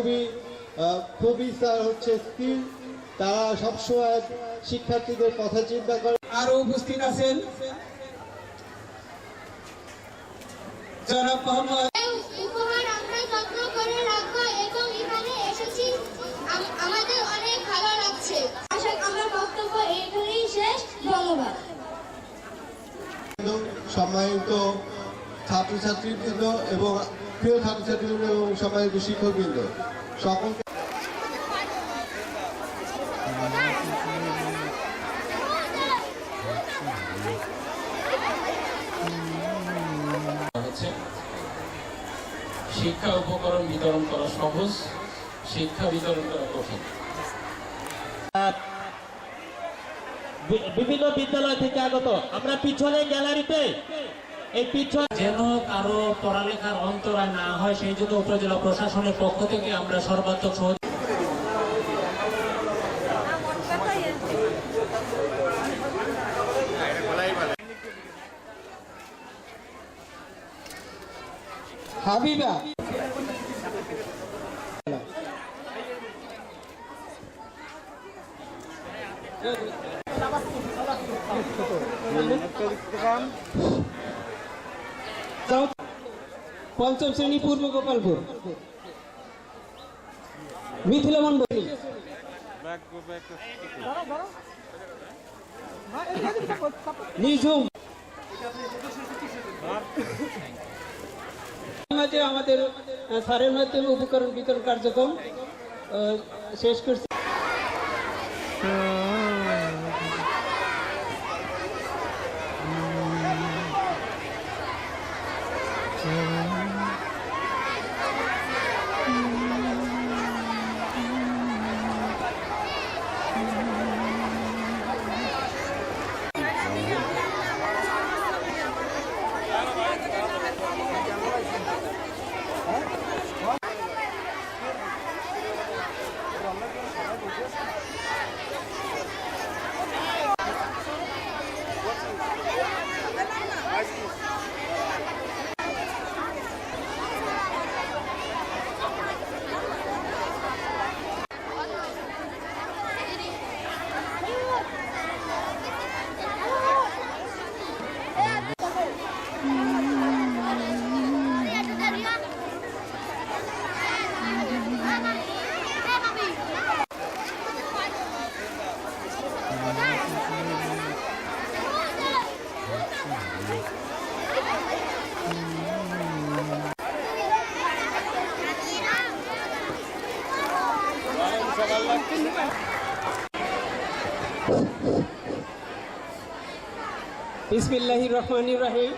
খুবই খুবই স্যার হচ্ছে স্থির তারা সবসময় শিক্ষার্থীদের কথা চিন্তা করে। আরও উপস্থিত আছেন জনাব মোহাম্মদ। এই উপহার আমরা যত্ন করে রাখব এবং এখানে এসেছি। আম- আমাদের অনেক ভালো লাগছে। আশা আমার বক্তব্য এখানেই শেষ। ধন্যবাদ। সম্মানিত ছাত্রছাত্রীবৃন্দ এবং প্রিয় ছাত্রছাত্রীবৃন্দ এবং সম্মানিত শিক্ষকবৃন্দ। সকলকে শিক্ষা উপকরণ বিতরণ করা সহজ শিক্ষা বিতরণ করা কঠিন। বিভিন্ন বিদ্যালয় থেকে আগত আমরা পিছনে গ্যালারিতে এই পিছন যেন কারও পড়ালেখার অন্তরায় না হয়, সেই জন্য উপজেলা প্রশাসনের পক্ষ থেকে আমরা সর্বাত্মক সহযোগিতা হাবিবা। চৌ- পঞ্চম শ্রেণি পূর্ব গোপালপুর। মিথিলা মন্ডলী আমাদের আহ, স্যারের মাধ্যমে উপকরণ বিতরণ কার্যক্রম শেষ করছি। Yeah. বিসমিল্লাহির রহমানির রহিম।